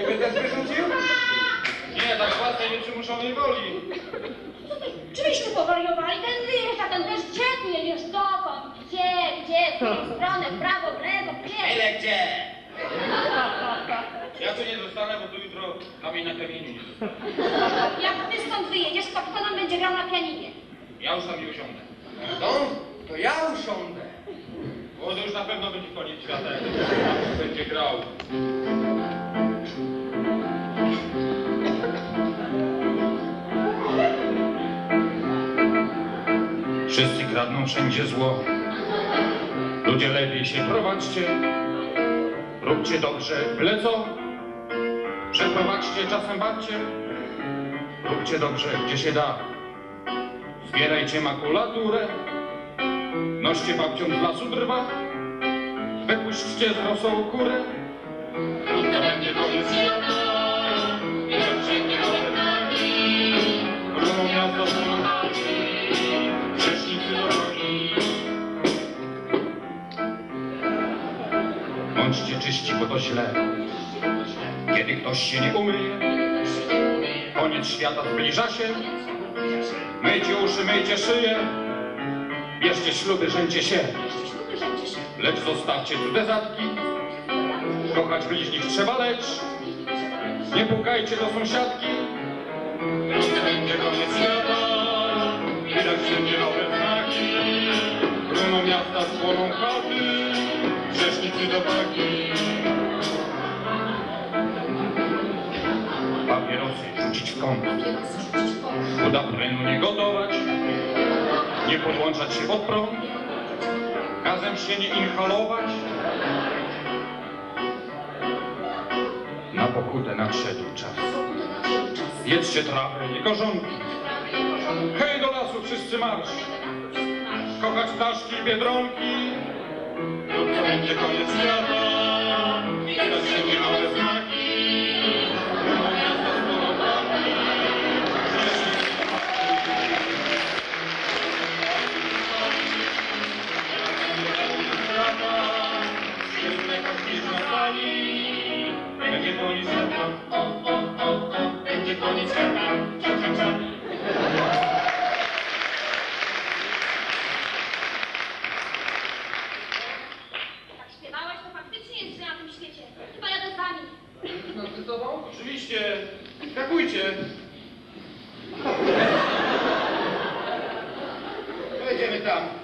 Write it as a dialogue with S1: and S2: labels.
S1: Ciebie też wyrzucił?
S2: Nie, tak z własnej nieprzymuszonej woli.
S3: Czyście powariowali? Ten wyjeżdża, ten też gdzie ty jedziesz? Dokąd? Gdzie? Gdzie? W którą stronę? W prawo, w lewo? Gdzie?
S2: Ile gdzie? Ja tu nie zostanę, bo tu jutro kamień na kamieniu nie zostanę.
S3: Jak ty stąd wyjedziesz, to kto nam będzie grał na pianinie?
S2: Ja już tam nie usiądę.
S1: No, to ja usiądę.
S2: Bo to już na pewno będzie koniec świata, jak będzie grał. Wszyscy kradną wszędzie zło. Ludzie lepiej się prowadźcie. Róbcie dobrze byle. Przeprowadźcie czasem babcie. Róbcie dobrze gdzie się da. Zbierajcie makulaturę. Noście babcią z lasu drwa. Wypuśćcie z rosołu kurę. Bądźcie czyści, bo to źle. Kiedy ktoś się nie umyje, koniec świata zbliża się. Myjcie uszy, myjcie szyję. Bierzcie śluby, rzęcie się. Lecz zostawcie cudze zatki. Kochać bliźnich trzeba, lecz nie pukajcie do sąsiadki. Będzie koniec świata. Widać wszędzie nowe znaki. Miasta, spłoną chaty. Grzesznicy do wagi. Papierosy rzucić w kąt. Uda prędu nie gotować. Nie podłączać się pod prąd. Gazem się nie inhalować. Na pokutę nadszedł czas. Jedzcie trawę, nie korzonki. Hej do lasu, wszyscy marsz! Kochać ptaszki biedronki. To będzie koniec świata.
S3: Świecie. Chyba jadę z wami.
S1: Tobą?
S2: Oczywiście. Skakujcie. Pojedziemy tam.